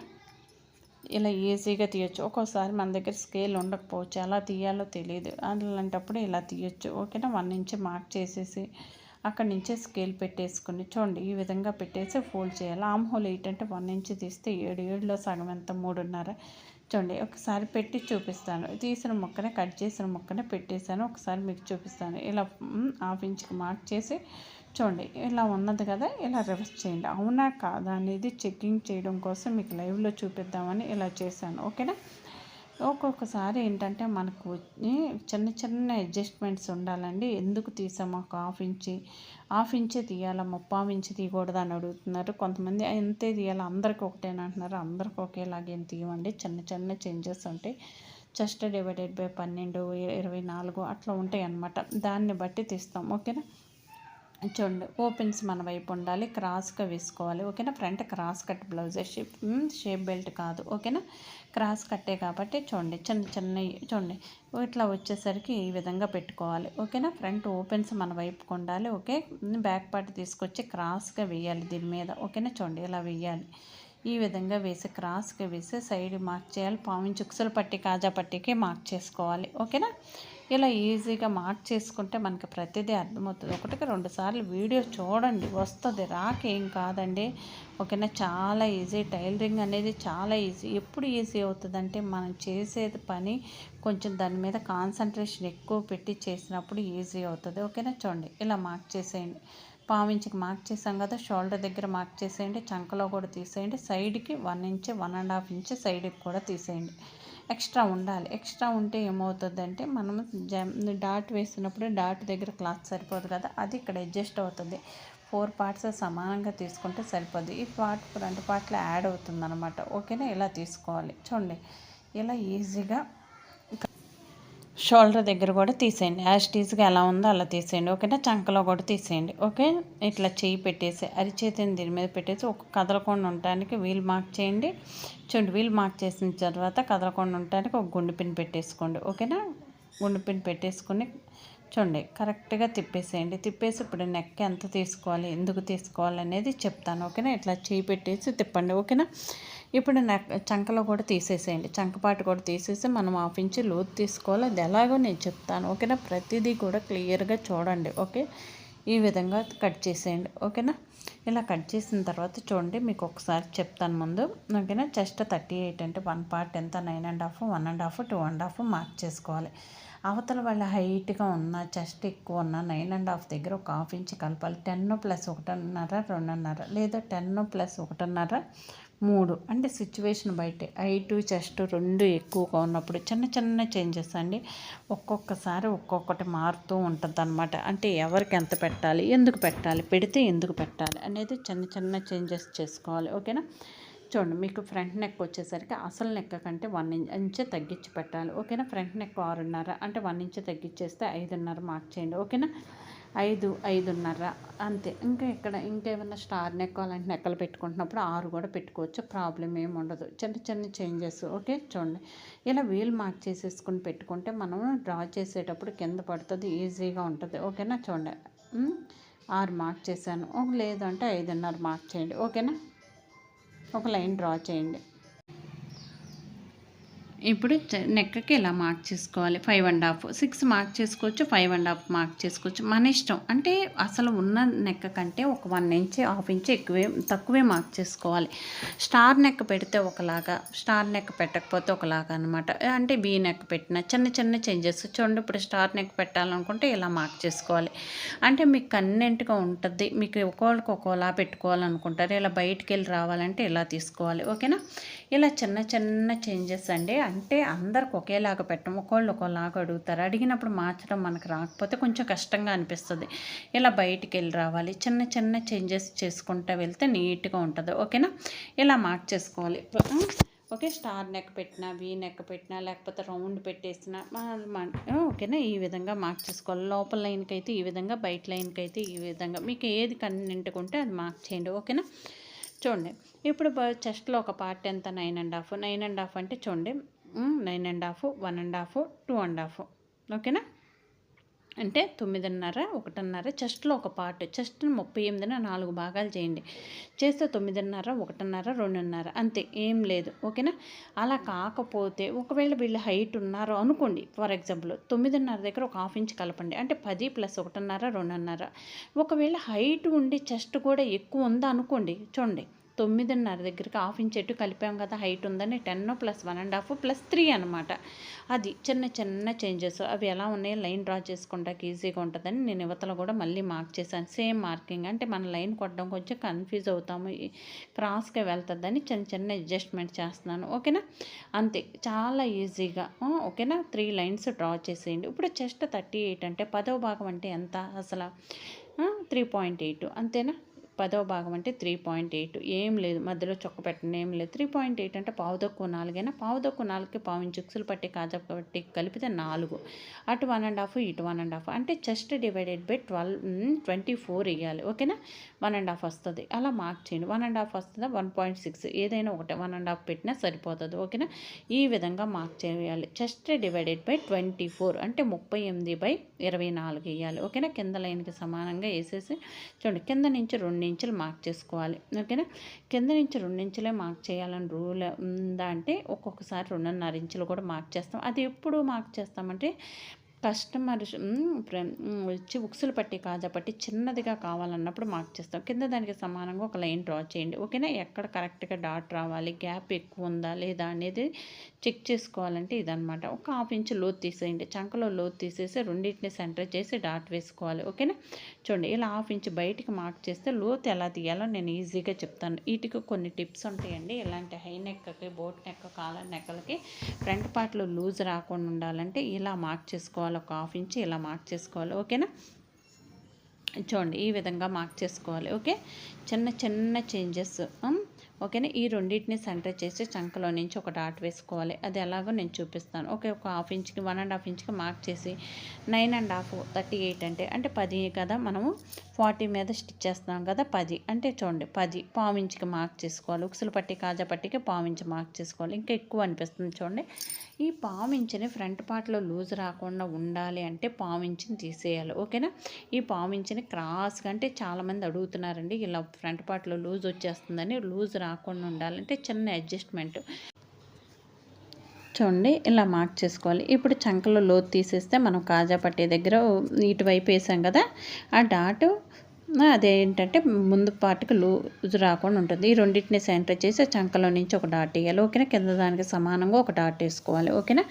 ఇలా ఈజీగా తీయొచ్చు. ఒక్కోసారి మన దగ్గర స్కేల్ ఉండకపోవచ్చు. ఎలా తీయాలో తెలియదు అలాంటప్పుడు ఇలా తీయొచ్చు. ఓకేనా? వన్ ఇంచ్ మార్క్ చేసేసి అక్కడి నుంచే స్కేల్ పెట్టేసుకుని చూడండి. ఈ విధంగా పెట్టేసి ఫోల్డ్ చేయాలి. ఆమ్ హోల్ ఏంటంటే వన్ ఇంచ్ తీస్తే ఏడు ఏడులో సగం ఎంత? మూడున్నర. చూడండి. ఒకసారి పెట్టి చూపిస్తాను. తీసిన మొక్కనే కట్ చేసిన మొక్కనే పెట్టేశాను. ఒకసారి మీకు చూపిస్తాను. ఇలా హాఫ్ ఇంచ్కి మార్క్ చేసి చూడండి ఇలా ఉన్నది కదా ఇలా రివర్స్ చేయండి. అవునా కాదా అనేది చెకింగ్ చేయడం కోసం మీకు లైవ్లో చూపిద్దామని ఇలా చేశాను ఓకేనా? ఒక్కొక్కసారి ఏంటంటే మనకు చిన్న చిన్న అడ్జస్ట్మెంట్స్ ఉండాలండి. ఎందుకు తీసాము ఒక హాఫ్ ఇంచి హాఫ్ ఇంచే తీయాలా ముప్పావు ఇంచి తీయకూడదు అని అడుగుతున్నారు. కొంతమంది ఎంతే తీయాలి అందరికి ఒకటేనా అంటున్నారు. అందరికి ఒకేలాగేం తీయమండి. చిన్న చిన్న చేంజెస్ ఉంటాయి. జస్ట్ డివైడెడ్ బై పన్నెండు ఇరవై నాలుగు అట్లా ఉంటాయి అన్నమాట దాన్ని బట్టి తీస్తాం ఓకేనా? చూడండి ఓపెన్స్ మన వైపు ఉండాలి క్రాస్గా వేసుకోవాలి ఓకేనా front? Cross cut blouse shape shape belt కాదు ఓకేనా? క్రాస్ కట్టే కాబట్టి చూడండి చిన్న చిన్న చూడండి ఇట్లా వచ్చేసరికి ఈ విధంగా పెట్టుకోవాలి ఓకేనా? ఫ్రంట్ ఓపెన్స్ మన వైపుకు ఉండాలి ఓకే? బ్యాక్ పార్ట్ తీసుకొచ్చి క్రాస్గా వేయాలి దీని మీద ఓకేనా? చూడండి ఇలా వేయాలి. ఈ విధంగా వేసి క్రాస్గా వేసి సైడ్ మార్క్ చేయాలి పాము చుక్సల పట్టి కాజా పట్టికి మార్క్ చేసుకోవాలి ఓకేనా? ఇలా ఈజీగా మార్క్ చేసుకుంటే మనకి ప్రతిదీ అర్థమవుతుంది. ఒకటికి రెండు సార్లు వీడియో చూడండి వస్తుంది రాకేం కాదండి. ఓకేనా? చాలా ఈజీ. టైలరింగ్ అనేది చాలా ఈజీ. ఎప్పుడు ఈజీ అవుతుందంటే మనం చేసేది పని కొంచెం దాని మీద కాన్సన్ట్రేషన్ ఎక్కువ పెట్టి చేసినప్పుడు ఈజీ అవుతుంది. ఓకేనా? చూడండి ఇలా మార్క్ చేసేయండి. పావించికి మార్క్ చేసాం కదా షోల్డర్ దగ్గర మార్క్ చేసేయండి చంకలో కూడా తీసేయండి సైడ్కి one inch one and half inch సైడ్కి కూడా తీసేయండి. ఎక్స్ట్రా ఉండాలి. ఎక్స్ట్రా ఉంటే ఏమవుతుందంటే మనము జమ్ డాట్ వేసినప్పుడు డాట్ దగ్గర క్లాత్ సరిపోదు కదా అది ఇక్కడ అడ్జస్ట్ అవుతుంది. ఫోర్ పార్ట్స్ సమానంగా తీసుకుంటే సరిపోద్ది ఈ పార్ట్ రెండు పార్ట్లు యాడ్ అవుతుంది అనమాట ఓకేనా? ఇలా తీసుకోవాలి. చూడండి. ఇలా ఈజీగా షోల్డర్ దగ్గర కూడా తీసేయండి. యాస్టీజ్గా ఎలా ఉందో అలా తీసేయండి. ఓకేనా చంకలో కూడా తీసేయండి. ఓకే ఇట్లా చేయి పెట్టేసి అరిచేతిని దీని మీద పెట్టేసి ఒక కదలకుండా ఉండటానికి వీల్ మార్క్ చేయండి. చూడండి వీల్ మార్క్ చేసిన తర్వాత కదలకుండా ఉండటానికి ఒక గుండు పిన్ పెట్టేసుకోండి. ఓకేనా గుండు పిన్ పెట్టేసుకొని చూడండి కరెక్ట్గా తిప్పేసేయండి. తిప్పేసి ఇప్పుడు నెక్ ఎంత తీసుకోవాలి ఎందుకు తీసుకోవాలి అనేది చెప్తాను. ఓకేనా ఇట్లా చేయి పెట్టేసి తిప్పండి. ఓకేనా ఇప్పుడు నెక్ చంకలో కూడా తీసేసేయండి. చంకపాటు కూడా తీసేసి మనం హాఫ్ ఇంచ్ లోతు తీసుకోవాలి. అది ఎలాగో నేను చెప్తాను. ఓకేనా? ప్రతిదీ కూడా క్లియర్గా చూడండి. ఓకే? ఈ విధంగా కట్ చేసేయండి. ఓకేనా? ఇలా కట్ చేసిన తర్వాత చూడండి మీకు ఒకసారి చెప్తాను ముందు. ఓకేనా? చెస్ట్ థర్టీ ఎయిట్ అంటే వన్ పార్ట్ ఎంత? Nine and half one and half two and half mark చేసుకోవాలి. అవతల వాళ్ళ హైట్గా ఉన్న చెస్ట్ ఎక్కువ ఉన్న నైన్ అండ్ హాఫ్ దగ్గర ఒక హాఫ్ ఇంచ్ కలపాలి. టెన్ ప్లస్ ఒకటిన్నర రెండున్నర లేదా టెన్ ప్లస్ ఒకటిన్నర మూడు. అంటే సిచ్యువేషన్ బయటే. హైటు చెస్ట్ రెండు ఎక్కువగా ఉన్నప్పుడు చిన్న చిన్న చేంజెస్ అండి. ఒక్కొక్కసారి ఒక్కొక్కటి మారుతూ ఉంటుంది అనమాట అంటే ఎవరికి ఎంత పెట్టాలి ఎందుకు పెట్టాలి పెడితే ఎందుకు పెట్టాలి అనేది చిన్న చిన్న చేంజెస్ చేసుకోవాలి. ఓకేనా? చూడండి మీకు ఫ్రంట్ నెక్ వచ్చేసరికి అసలు నెక్ కంటే వన్ ఇంచ్ ఇంచే తగ్గించి పెట్టాలి. ఓకేనా? ఫ్రంట్ నెక్ ఆరున్నర అంటే వన్ ఇంచ్ తగ్గించేస్తే ఐదున్నర మార్క్ చేయండి. ఓకేనా? ఐదు ఐదున్నర అంతే. ఇంకా ఇక్కడ ఇంకేమైనా స్టార్ నెక్ అలాంటి నెక్కలు పెట్టుకుంటున్నప్పుడు ఆరు కూడా పెట్టుకోవచ్చు. ప్రాబ్లం ఏమి ఉండదు. చిన్న చిన్న చేంజెస్ ఓకే? చూడండి. ఇలా వీల్ మార్క్ చేసేసుకుని పెట్టుకుంటే మనం డ్రా చేసేటప్పుడు కింద పడుతుంది ఈజీగా ఉంటుంది. ఓకేనా? చూడండి. ఆరు మార్క్ చేశాను. ఒక లేదంటే ఐదున్నర మార్క్ చేయండి. ఓకేనా? ఒక లైన్ డ్రా చేయండి. ఇప్పుడు నెక్కకి ఇలా మార్క్ చేసుకోవాలి? Five and half six mark చేసుకోవచ్చు ఫైవ్ అండ్ హాఫ్ మార్క్ చేసుకోవచ్చు. మన ఇష్టం. అంటే అసలు ఉన్న నెక్క కంటే ఒక వన్ ఇంచ్ హాఫ్ ఇంచ్ ఎక్కువే తక్కువే మార్క్ చేసుకోవాలి. స్టార్ నెక్ పెడితే ఒకలాగా స్టార్ నెక్ పెట్టకపోతే ఒకలాగా అనమాట అంటే బీ నెక్ పెట్టిన చిన్న చిన్న చేంజెస్. చూడండి ఇప్పుడు స్టార్ నెక్ పెట్టాలనుకుంటే ఇలా మార్క్ చేసుకోవాలి? అంటే మీకు కన్నెంట్గా ఉంటుంది. మీకు ఒక్కొక్కరికి ఒక్కోలా పెట్టుకోవాలనుకుంటారు. ఇలా బయటికి వెళ్ళి రావాలంటే ఇలా తీసుకోవాలి? ఓకేనా? ఇలా చిన్న చిన్న చేంజెస్ అండి. అంటే అందరికి ఒకేలాగా పెట్టం. ఒకళ్ళు ఒకలాగా అడుగుతారు. అడిగినప్పుడు మార్చడం మనకు రాకపోతే కొంచెం కష్టంగా అనిపిస్తుంది. ఇలా బయటికి వెళ్ళి రావాలి. చిన్న చిన్న చేంజెస్ చేసుకుంటూ వెళ్తే నీట్గా ఉంటుంది. ఓకేనా? ఇలా మార్క్ చేసుకోవాలి. ఓకే స్టార్ నెక్ పెట్టినా వీ నెక్ పెట్టినా లేకపోతే రౌండ్ పెట్టేసిన ఓకేనా? ఈ విధంగా మార్క్ చేసుకోవాలి. లోపల లైన్కి అయితే ఈ విధంగా బయట లైన్కి అయితే ఈ విధంగా. మీకు ఏది కన్వీనెంట్గా ఉంటే అది మార్క్ చేయండి. ఓకేనా? చూడండి. ఇప్పుడు చెస్ట్లో ఒక పార్ట్ ఎంత? Nine and half. Nine and half అంటే చూడండి. Nine and half one and half two and half ఓకేనా? అంటే తొమ్మిదిన్నర ఒకటిన్నర చెస్ట్లో ఒక పార్ట్. చెస్ట్ ముప్పై ఎనిమిదిన నాలుగు భాగాలు చేయండి. చేస్తే తొమ్మిదిన్నర ఒకటిన్నర రెండున్నర. అంతే ఏం లేదు. ఓకేనా? అలా కాకపోతే ఒకవేళ వీళ్ళు హైట్ ఉన్నారు అనుకోండి. ఫర్ ఎగ్జాంపుల్ తొమ్మిదిన్నర దగ్గర ఒక హాఫ్ ఇంచ్ కలపండి. అంటే పది ప్లస్ ఒకటిన్నర రెండున్నర. ఒకవేళ హైట్ ఉండి చెస్ట్ కూడా ఎక్కువ ఉందా అనుకోండి చూడండి. తొమ్మిదిన్నర దగ్గరికి హాఫ్ ఇంచ్ ఎటు కలిపాం కదా హైట్ ఉందని ten plus one and half plus three అనమాట అది చిన్న చిన్న చేంజెస్. అవి ఎలా ఉన్నాయో? లైన్ డ్రా చేసుకుంటాకి ఈజీగా ఉంటుందని నేను యువతలో కూడా మళ్ళీ మార్క్ చేశాను. Same marking. అంటే మన లైన్ కొట్టడం కొంచెం కన్ఫ్యూజ్ అవుతాము. క్రాస్గా వెళ్తుందని చిన్న చిన్న అడ్జస్ట్మెంట్ చేస్తున్నాను. ఓకేనా? అంతే. చాలా ఈజీగా. ఓకేనా? త్రీ లైన్స్ డ్రా చేసేయండి. ఇప్పుడు చెస్ట్ థర్టీ ఎయిట్ అంటే పదవ భాగం అంటే ఎంత అసలు? Three point eight. అంతేనా? పదవ భాగం అంటే త్రీ పాయింట్ ఎయిట్ ఏం లేదు మధ్యలో చొక్క పెట్టండి ఏం లేదు. త్రీ పాయింట్ ఎయిట్ అంటే పావు తక్కువ నాలుగైనా పావు తక్కువ నాలుగుకి పావు ఇంచు పట్టి కాజా పట్టి కలిపితే నాలుగు. అటు వన్ అండ్ హాఫ్ ఇటు వన్ అండ్ హాఫ్ అంటే chest divided by twelve twenty four వేయాలి. ఓకేనా? వన్ అండ్ హాఫ్ వస్తుంది. అలా మార్క్ చేయండి. వన్ అండ్ హాఫ్ వస్తుందా? వన్ పాయింట్ సిక్స్ ఏదైనా ఒకటే వన్ అండ్ హాఫ్ పెట్టినా సరిపోతుంది. ఓకేనా? ఈ విధంగా మార్క్ చేయాలి. Chest divided by twenty four అంటే ముప్పై ఎనిమిది బై ఇరవై నాలుగు వేయాలి. ఓకేనా? కింద లైన్కి సమానంగా వేసేసి చూడండి. కింద నుంచి రెండు ఇంచులు మార్క్ చేసుకోవాలి. ఓకేనా? కింద నుంచి రెండు ఇంచులే మార్క్ చేయాలని రూల్ ఉందా అంటే ఒక్కొక్కసారి రెండున్నర ఇంచులు కూడా మార్క్ చేస్తాం. అది ఎప్పుడు మార్క్ చేస్తామంటే కస్టమర్ వచ్చి ఉక్సులు పట్టి కాజా పట్టి చిన్నదిగా కావాలన్నప్పుడు మార్క్ చేస్తాం. కింద దానికి సమానంగా ఒక లైన్ డ్రా చేయండి. ఓకేనా? ఎక్కడ కరెక్ట్గా డాట్ రావాలి? గ్యాప్ ఎక్కువ ఉందా లేదా అనేది చెక్ చేసుకోవాలంటే ఇదనమాట ఒక హాఫ్ ఇంచ్ లోతు తీసేయండి. చంకలో లోతు తీసేసి రెండింటిని సెంటర్ చేసి డాట్ వేసుకోవాలి. ఓకేనా? చూడండి ఇలా హాఫ్ ఇంచ్ బయటికి మార్క్ చేస్తే లోతు ఎలా తీయాలో నేను ఈజీగా చెప్తాను. వీటికి కొన్ని టిప్స్ ఉంటాయండి. ఇలాంటి హై నెక్కకి బోట్ నెక్క కాలర్ నెక్కలకి ఫ్రంట్ పార్ట్లో లూజ్ రాకుండా ఉండాలంటే ఇలా మార్క్ చేసుకోవాలి. ఒక హాఫ్ ఇంచ్ ఇలా మార్క్ చేసుకోవాలి. ఓకేనా? చూడండి ఈ విధంగా మార్క్ చేసుకోవాలి. ఓకే? చిన్న చిన్న చేంజెస్. ఓకేనా? ఈ రెండింటిని సెంటర్ చేసి చంకలో నుంచి ఒక డాట్ వేసుకోవాలి. అది ఎలాగో నేను చూపిస్తాను. ఓకే ఒక హాఫ్ ఇంచ్కి వన్ అండ్ హాఫ్ ఇంచ్కి మార్క్ చేసి nine and half thirty eight అంటే అంటే పది కదా మనము ఫార్టీ మీద స్టిచ్ చేస్తున్నాం కదా పది. అంటే చూడండి పది. పావు ఇంచ్కి మార్క్ చేసుకోవాలి. ఉక్సులు పట్టి కాజా పట్టికి పావు ఇంచ్ మార్క్ చేసుకోవాలి. ఇంకా ఎక్కువ అనిపిస్తుంది చూడండి. ఈ పావు ఇంచుని ఫ్రంట్ పార్ట్లో లూజ్ రాకుండా ఉండాలి అంటే పావు ఇంచుని తీసేయాలి. ఓకేనా? ఈ పావు ఇంచుని క్రాస్గా అంటే చాలామంది అడుగుతున్నారండి ఇలా ఫ్రంట్ పార్ట్లో లూజ్ వచ్చేస్తుందని లూజ్ రాకుండా ఉండాలంటే చిన్న అడ్జస్ట్మెంట్ చూడండి ఇలా మార్క్ చేసుకోవాలి. ఇప్పుడు చంకలో లోతు తీసేస్తే మనం కాజా పట్టే దగ్గర ఇటువైపు వేసాం కదా ఆ డాటు అదేంటంటే ముందు పాటుకు లూజ్ రాకుండా ఉంటుంది. ఈ రెండింటిని సెంటర్ చేసి చంకలో నుంచి ఒక డాట్ వేయాలి. ఓకేనా? కింద దానికి సమానంగా ఒక డాట్ వేసుకోవాలి. ఓకేనా?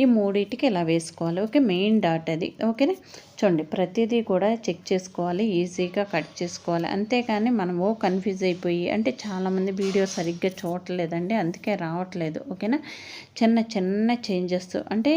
ఈ మూడింటికి ఇలా వేసుకోవాలి. ఓకే? మెయిన్ డాట్ అది. ఓకేనా? చూడండి ప్రతిదీ కూడా చెక్ చేసుకోవాలి ఈజీగా కట్ చేసుకోవాలి. అంతేకాని మనము కన్ఫ్యూజ్ అయిపోయి అంటే చాలామంది వీడియో సరిగ్గా చూడలేదండి అందుకే రావట్లేదు ఓకేనా? చిన్న చిన్న చేంజెస్. అంటే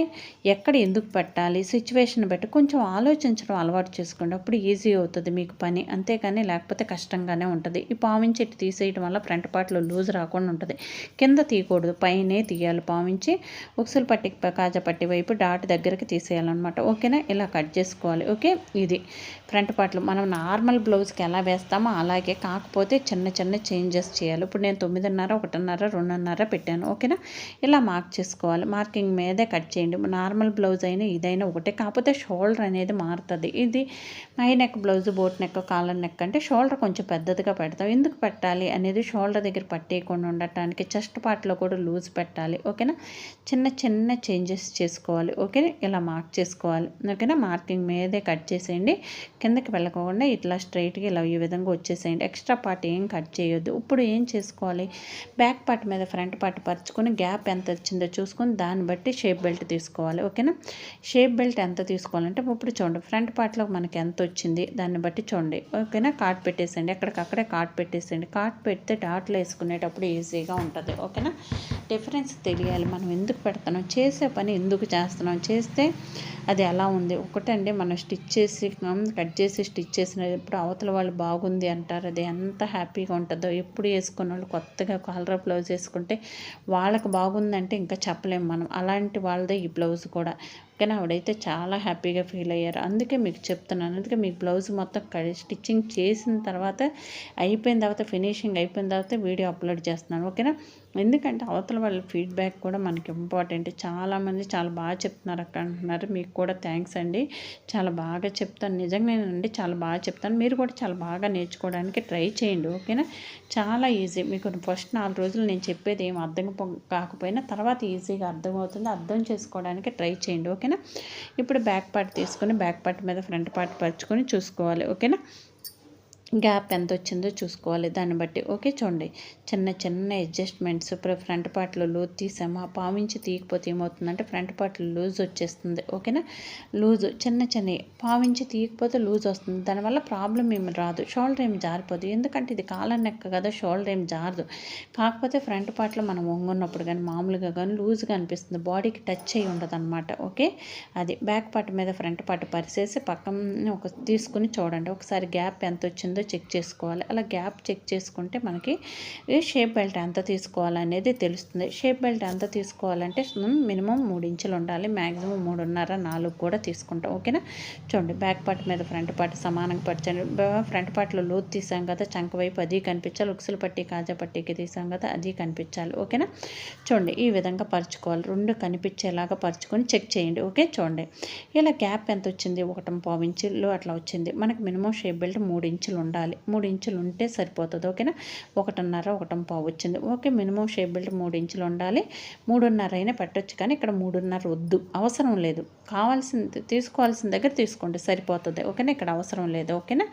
ఎక్కడ ఎందుకు పెట్టాలి సిచ్యువేషన్ బట్టి కొంచెం ఆలోచించడం అలవాటు చేసుకోండి అప్పుడు ఈజీ అవుతుంది మీకు పని. అంతేకాని లేకపోతే కష్టంగానే ఉంటుంది. ఈ పావించి ఇటు తీసేయడం వల్ల ఫ్రంట్ పార్ట్లో లూజ్ రాకుండా ఉంటుంది. కింద తీయకూడదు పైనే తీయాలి పావించి ఉక్సులు పట్టి కాజా పట్టి వైపు డాట్ దగ్గరికి తీసేయాలన్నమాట ఓకేనా? ఇలా కట్ చేసుకోవాలి. ఓకే? ఇది. ఫ్రంట్ పార్ట్లు మనం నార్మల్ బ్లౌజ్కి ఎలా వేస్తామో అలాగే కాకపోతే చిన్న చిన్న చేంజెస్ చేయాలి. ఇప్పుడు నేను తొమ్మిదిన్నర ఒకటిన్నర రెండున్నర పెట్టాను. ఓకేనా? ఇలా మార్క్ చేసుకోవాలి. మార్కింగ్ మీదే కట్ చేయండి. నార్మల్ బ్లౌజ్ అయినా ఇదైనా ఒకటే. కాకపోతే షోల్డర్ అనేది మారుతుంది. ఇది my neck blouse boat neck collar neck అంటే షోల్డర్ కొంచెం పెద్దదిగా పెడతాం. ఎందుకు పెట్టాలి అనేది షోల్డర్ దగ్గర పట్టేయకుండా ఉండటానికి చెస్ట్ పార్ట్లో కూడా లూజ్ పెట్టాలి. ఓకేనా? చిన్న చిన్న చేంజెస్ చేసుకోవాలి. ఓకేనా? ఇలా మార్క్ చేసుకోవాలి. ఓకేనా? మార్కింగ్ మీదే కట్ చేసేయండి. కిందకి వెళ్ళకుండా ఇట్లా స్ట్రైట్గా ఇలా ఈ విధంగా వచ్చేసేయండి. ఎక్స్ట్రా పార్ట్ ఏం కట్ చేయొద్దు. ఇప్పుడు ఏం చేసుకోవాలి? బ్యాక్ పార్ట్ మీద ఫ్రంట్ పార్ట్ పరుచుకొని గ్యాప్ ఎంత వచ్చిందో చూసుకొని దాన్ని బట్టి షేప్ బెల్ట్ తీసుకోవాలి. ఓకేనా? షేప్ బెల్ట్ ఎంత తీసుకోవాలంటే ఇప్పుడు చూడండి. ఫ్రంట్ పార్ట్లో మనకి ఎంత వచ్చింది? దాన్ని బట్టి చూడండి. ఓకేనా? కార్ట్ పెట్టేసేయండి. ఎక్కడికక్కడే కార్ట్ పెట్టేసేయండి. కార్ట్ పెడితే డాట్లు వేసుకునేటప్పుడు ఈజీగా ఉంటుంది. ఓకేనా? డిఫరెన్స్ తెలియాలి. మనం ఎందుకు పెడుతున్నాం? చేసే పని ఎందుకు చేస్తున్నాం? చేస్తే అది ఎలా ఉంది? ఒకటండి మనం స్టిచ్ చేసి కట్ చేసి స్టిచ్ చేసినప్పుడు అవతల వాళ్ళు బాగుంది అంటారు. అది ఎంత హ్యాపీగా ఉంటుందో. ఎప్పుడు వేసుకున్న వాళ్ళు కొత్తగా కాలర్ బ్లౌజ్ వేసుకుంటే వాళ్ళకి బాగుందంటే ఇంకా చెప్పలేము మనం. అలాంటి వాళ్ళదే ఈ బ్లౌజ్ కూడా. కానీ ఆవిడైతే చాలా హ్యాపీగా ఫీల్ అయ్యారు. అందుకే మీకు చెప్తున్నాను. అందుకే మీకు బ్లౌజ్ మొత్తం స్టిచ్చింగ్ చేసిన తర్వాత అయిపోయిన తర్వాత ఫినిషింగ్ అయిపోయిన తర్వాత వీడియో అప్లోడ్ చేస్తున్నాను. ఓకేనా? ఎందుకంటే అవతల వాళ్ళ ఫీడ్బ్యాక్ కూడా మనకి ఇంపార్టెంట్. చాలామంది చాలా బాగా చెప్తున్నారు అక్క అంటున్నారు. మీకు కూడా థ్యాంక్స్ అండి. చాలా బాగా చెప్తాను. నిజంగానండి చాలా బాగా చెప్తాను. మీరు కూడా చాలా బాగా నేర్చుకోవడానికి ట్రై చేయండి ఓకేనా? చాలా ఈజీ. మీకు ఫస్ట్ నాలుగు రోజులు నేను చెప్పేది ఏం అర్థం కాకపోయినా తర్వాత ఈజీగా అర్థమవుతుంది. అర్థం చేసుకోవడానికి ట్రై చేయండి ఓకేనా? ఇప్పుడు బ్యాక్ పార్ట్ తీసుకొని బ్యాక్ పార్ట్ మీద ఫ్రంట్ పార్ట్ పరుచుకొని చూసుకోవాలి ఓకేనా? గ్యాప్ ఎంత వచ్చిందో చూసుకోవాలి దాన్ని బట్టి. ఓకే చూడండి. చిన్న చిన్న అడ్జస్ట్మెంట్స్ ఇప్పుడు ఫ్రంట్ పార్ట్లో లూజ్ తీసాము ఆ పావించి తీయకపోతే ఏమవుతుందంటే ఫ్రంట్ పార్ట్లో లూజ్ వచ్చేస్తుంది. ఓకేనా? లూజ్ చిన్న చిన్న పావించి తీయకపోతే లూజ్ వస్తుంది. దానివల్ల ప్రాబ్లం ఏమి రాదు. షోల్డర్ ఏమి జారిపోదు. ఎందుకంటే ఇది కాలం నెక్క కదా షోల్డర్ ఏమి జారదు. కాకపోతే ఫ్రంట్ పార్ట్లో మనం వంగున్నప్పుడు కానీ మామూలుగా కానీ లూజ్గా అనిపిస్తుంది. బాడీకి టచ్ అయ్యి ఉండదు అనమాట ఓకే? అది బ్యాక్ పార్ట్ మీద ఫ్రంట్ పార్ట్ పరిసేసి పక్కన ఒక తీసుకుని చూడండి. ఒకసారి గ్యాప్ ఎంత వచ్చిందో ఉందో చెక్ చేసుకోవాలి. అలా గ్యాప్ చెక్ చేసుకుంటే మనకి షేప్ బెల్ట్ ఎంత తీసుకోవాలనేది తెలుస్తుంది. షేప్ బెల్ట్ ఎంత తీసుకోవాలంటే మినిమం మూడు ఇంచులు ఉండాలి. మ్యాక్సిమం మూడున్నర నాలుగు కూడా తీసుకుంటాం. ఓకేనా? చూడండి బ్యాక్ పార్ట్ మీద ఫ్రంట్ పార్ట్ సమానంగా పరచండి ఫ్రంట్ పార్ట్లో లోతు తీసాం కదా చంక వైపు అది కనిపించాలి. ఉక్సులు పట్టి కాజా పట్టికి తీసాం కదా అది కనిపించాలి. ఓకేనా? చూడండి ఈ విధంగా పరుచుకోవాలి. రెండు కనిపించేలాగా పరుచుకొని చెక్ చేయండి. ఓకే? చూడండి ఇలా గ్యాప్ ఎంత వచ్చింది? ఒకటం పావు ఇంచులు అట్లా వచ్చింది. మనకి మినిమం షేప్ బెల్ట్ మూడు ఇంచులు ఉండాలి. మూడు ఇంచులు ఉంటే సరిపోతుంది. ఓకేనా? ఒకటిన్నర ఒకటం పావు వచ్చింది. ఓకే మినిమం షేప్ బెల్ట్ మూడు ఇంచులు ఉండాలి. మూడున్నర అయినా పెట్టచ్చు కానీ ఇక్కడ మూడున్నర వద్దు. అవసరం లేదు. కావాల్సింది తీసుకోవాల్సిన దగ్గర తీసుకోండి. సరిపోతుంది. ఓకేనా? ఇక్కడ అవసరం లేదు. ఓకేనా?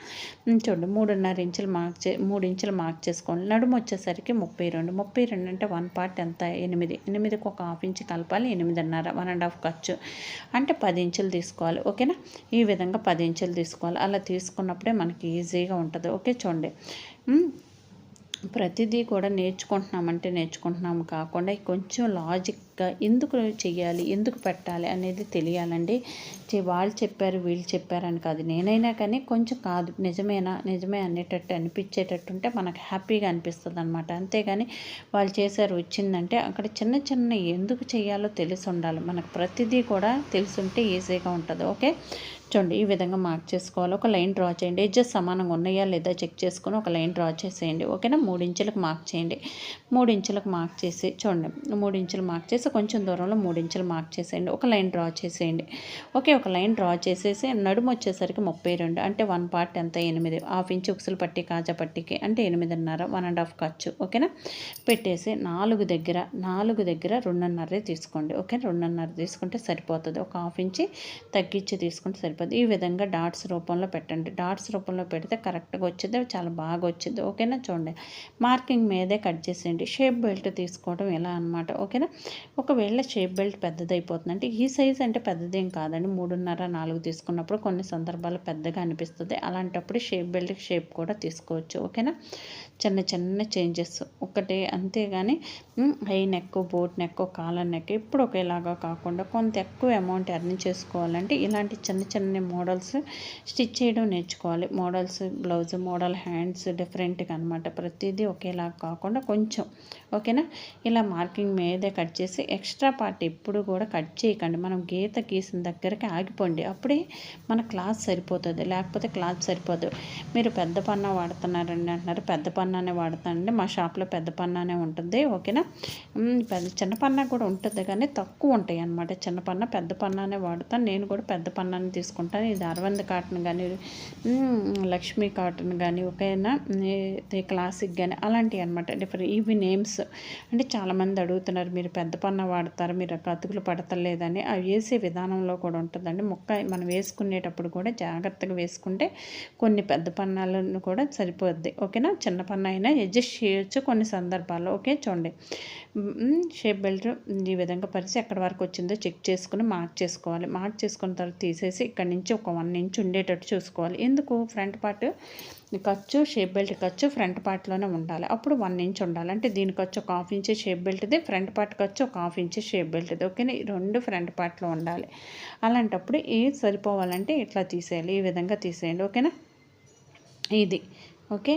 చూడండి. మూడున్నర ఇంచులు మార్క్ చే మూడు ఇంచులు మార్క్ చేసుకోండి. నడుము వచ్చేసరికి ముప్పై రెండు. ముప్పై రెండు అంటే వన్ పార్ట్ ఎంత? ఎనిమిది. ఎనిమిదికి ఒక హాఫ్ ఇంచ్ కలపాలి. ఎనిమిదిన్నర వన్ అండ్ హాఫ్ ఖర్చు. అంటే పది ఇంచులు తీసుకోవాలి. ఓకేనా? ఈ విధంగా పది ఇంచులు తీసుకోవాలి. అలా తీసుకున్నప్పుడే మనకి ఈజీగా ఉంటుంది. ఓకే చూడండి. ప్రతిదీ కూడా నేర్చుకుంటున్నామంటే నేర్చుకుంటున్నాము. కాకుండా కొంచెం లాజిక్గా ఎందుకు చెయ్యాలి ఎందుకు పెట్టాలి అనేది తెలియాలండి. వాళ్ళు చెప్పారు వీళ్ళు చెప్పారని కాదు. నేనైనా కానీ కొంచెం కాదు. నిజమేనా? నిజమే అనేటట్టు అనిపించేటట్టు ఉంటే మనకు హ్యాపీగా అనిపిస్తుంది అనమాట అంతేగాని వాళ్ళు చేశారు వచ్చిందంటే అక్కడ చిన్న చిన్న ఎందుకు చేయాలో తెలిసి ఉండాలి. మనకు ప్రతిదీ కూడా తెలిసి ఉంటే ఈజీగా ఉంటుంది. ఓకే? చూడండి ఈ విధంగా మార్క్ చేసుకోవాలి. ఒక లైన్ డ్రా చేయండి. ఎడ్జెస్ సమానంగా ఉన్నాయా లేదా చెక్ చేసుకొని ఒక లైన్ డ్రా చేసేయండి. ఓకేనా మూడు ఇంచులకు మార్క్ చేయండి. మూడు ఇంచులకు మార్క్ చేసి చూడండి. మూడు ఇంచులు మార్క్ చేసి కొంచెం దూరంలో మూడు ఇంచులు మార్క్ చేసేయండి. ఒక లైన్ డ్రా చేసేయండి. ఓకే ఒక లైన్ డ్రా చేసేసి నడుము వచ్చేసరికి ముప్పై రెండు. అంటే వన్ పార్ట్ ఎంత? ఎనిమిది. హాఫ్ ఇంచ్ ఉక్సులు పట్టి కాజా పట్టికి అంటే ఎనిమిదిన్నర. వన్ అండ్ హాఫ్ ఖర్చు. ఓకేనా పెట్టేసి నాలుగు దగ్గర నాలుగు దగ్గర రెండున్నరే తీసుకోండి. ఓకే రెండున్నర తీసుకుంటే సరిపోతుంది. ఒక హాఫ్ ఇంచి తగ్గించి తీసుకుంటే సరిపోతుంది. సరిపోదు ఈ విధంగా డాట్స్ రూపంలో పెట్టండి. డాట్స్ రూపంలో పెడితే కరెక్ట్గా వచ్చింది. చాలా బాగా వచ్చింది. ఓకేనా? చూడండి. మార్కింగ్ మీదే కట్ చేసేయండి. షేప్ బెల్ట్ తీసుకోవడం ఎలా అనమాట ఓకేనా? ఒకవేళ షేప్ బెల్ట్ పెద్దదైపోతుంది అంటే ఈ సైజ్ అంటే పెద్దదేం కాదండి. మూడున్నర నాలుగు తీసుకున్నప్పుడు కొన్ని సందర్భాలు పెద్దగా అనిపిస్తుంది. అలాంటప్పుడు షేప్ బెల్ట్ షేప్ కూడా తీసుకోవచ్చు. ఓకేనా? చిన్న చిన్న చేంజెస్. ఒకటే అంతేగాని high neck boat neck collar neck ఇప్పుడు ఒకేలాగా కాకుండా కొంత ఎక్కువ అమౌంట్ ఎర్న్ చేసుకోవాలంటే ఇలాంటి చిన్న చిన్న మోడల్స్ స్టిచ్ చేయడం నేర్చుకోవాలి. మోడల్స్ బ్లౌజ్ మోడల్ హ్యాండ్స్ డిఫరెంట్గా అనమాట ప్రతిదీ ఒకేలాగా కాకుండా కొంచెం ఓకేనా? ఇలా మార్కింగ్ మీదే కట్ చేసి ఎక్స్ట్రా పార్ట్ ఎప్పుడు కూడా కట్ చేయకండి. మనం గీత గీసిన దగ్గరికి ఆగిపోండి. అప్పుడే మన క్లాత్ సరిపోతుంది. లేకపోతే క్లాత్ సరిపోదు. మీరు పెద్ద పన్న వాడుతున్నారండి అంటున్నారు. పెద్ద పన్నానే వాడతానండి. మా షాప్లో పెద్ద పన్నానే ఉంటుంది. ఓకేనా? పెద్ద చిన్న పన్నా కూడా ఉంటుంది. కానీ తక్కువ ఉంటాయి అనమాట చిన్న పన్న పెద్ద పన్నానే వాడతాను. నేను కూడా పెద్ద పన్నాన్ని తీసుకుంటాను ఇది అరవింద్ కాటన్ కానీ లక్ష్మీ కాటన్ కానీ ఒకైనా? క్లాసిక్ కానీ అలాంటివి అనమాట డిఫరెంట్ ఇవి నేమ్స్. అంటే చాలామంది అడుగుతున్నారు మీరు పెద్ద పన్న వాడతారు మీరు కతుకులు పడతలేదని. అవి వేసే విధానంలో కూడా ఉంటుందండి. మొక్క మనం వేసుకునేటప్పుడు కూడా జాగ్రత్తగా వేసుకుంటే కొన్ని పెద్ద పన్నాలను కూడా సరిపోద్ది. ఓకేనా? చిన్న పన్న అయినా అడ్జస్ట్ చేయొచ్చు కొన్ని సందర్భాల్లో. ఓకే చూడండి. షేప్ బెల్ట్ ఈ విధంగా పరిచి ఎక్కడి వరకు వచ్చిందో చెక్ చేసుకుని మార్క్ చేసుకోవాలి. మార్క్ చేసుకున్న తర్వాత తీసేసి ఇక్కడ నుంచి ఒక వన్ ఇంచ్ ఉండేటట్టు చూసుకోవాలి. ఎందుకు? ఫ్రంట్ పార్ట్ ఖర్చు షేప్ బెల్ట్ ఖర్చు ఫ్రంట్ పార్ట్లోనే ఉండాలి. అప్పుడు వన్ ఇంచ్ ఉండాలి. అంటే దీని ఖర్చు ఒక హాఫ్ ఇంచ్ షేప్ బెల్ట్ది ఫ్రంట్ పార్ట్ ఖర్చు ఒక హాఫ్ ఇంచ్ షేప్ బెల్ట్ది. ఓకేనా? ఈ రెండు ఫ్రంట్ పార్ట్లో ఉండాలి. అలాంటప్పుడు ఏది సరిపోవాలంటే ఇట్లా తీసేయాలి. ఈ విధంగా తీసేయండి. ఓకేనా? ఇది. ఓకే?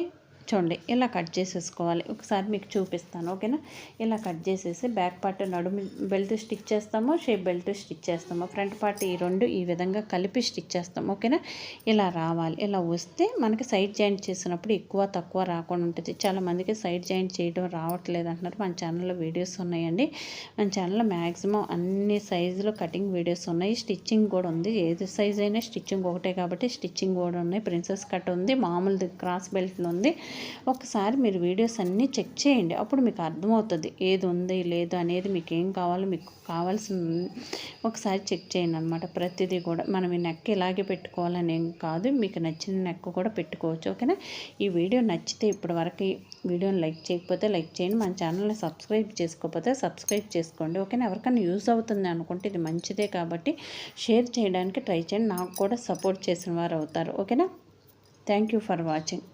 చూడండి ఇలా కట్ చేసేసుకోవాలి. ఒకసారి మీకు చూపిస్తాను ఓకేనా? ఇలా కట్ చేసేసి బ్యాక్ పార్ట్ నడుము బెల్ట్ స్టిచ్ చేస్తాము షేప్ బెల్ట్ స్టిచ్ చేస్తాము. ఫ్రంట్ పార్ట్ ఈ రెండు ఈ విధంగా కలిపి స్టిచ్ చేస్తాము ఓకేనా? ఇలా రావాలి. ఇలా వస్తే మనకి సైడ్ జాయింట్ చేసినప్పుడు ఎక్కువ తక్కువ రాకుండా ఉంటుంది. చాలామందికి సైడ్ జాయింట్ చేయడం రావట్లేదు అంటున్నారు. మన ఛానల్లో వీడియోస్ ఉన్నాయండి. మన ఛానల్లో మ్యాక్సిమం అన్ని సైజులో కటింగ్ వీడియోస్ ఉన్నాయి. స్టిచ్చింగ్ కూడా ఉంది. ఏది సైజ్ అయినా స్టిచ్చింగ్ ఒకటే కాబట్టి స్టిచ్చింగ్ కూడా ఉన్నాయి. ప్రిన్సెస్ కట్ ఉంది. మామూలు క్రాస్ బెల్ట్లు ఉంది. ఒకసారి మీరు వీడియోస్ అన్నీ చెక్ చేయండి. అప్పుడు మీకు అర్థమవుతుంది. ఏది ఉంది లేదు అనేది మీకు ఏం కావాలో మీకు కావాల్సిన ఒకసారి చెక్ చేయండి అనమాట ప్రతిదీ కూడా మనం ఈ నెక్ ఇలాగే పెట్టుకోవాలని ఏం కాదు. మీకు నచ్చిన నెక్ కూడా పెట్టుకోవచ్చు. ఓకేనా? ఈ వీడియో నచ్చితే ఇప్పటి వరకు వీడియోని లైక్ చేయకపోతే లైక్ చేయండి. మన ఛానల్ని సబ్స్క్రైబ్ చేసుకోకపోతే సబ్స్క్రైబ్ చేసుకోండి. ఓకేనా? ఎవరికైనా యూజ్ అవుతుంది అనుకుంటే ఇది మంచిదే కాబట్టి షేర్ చేయడానికి ట్రై చేయండి. నాకు కూడా సపోర్ట్ చేసిన వారు అవుతారు. ఓకేనా? Thank you for watching.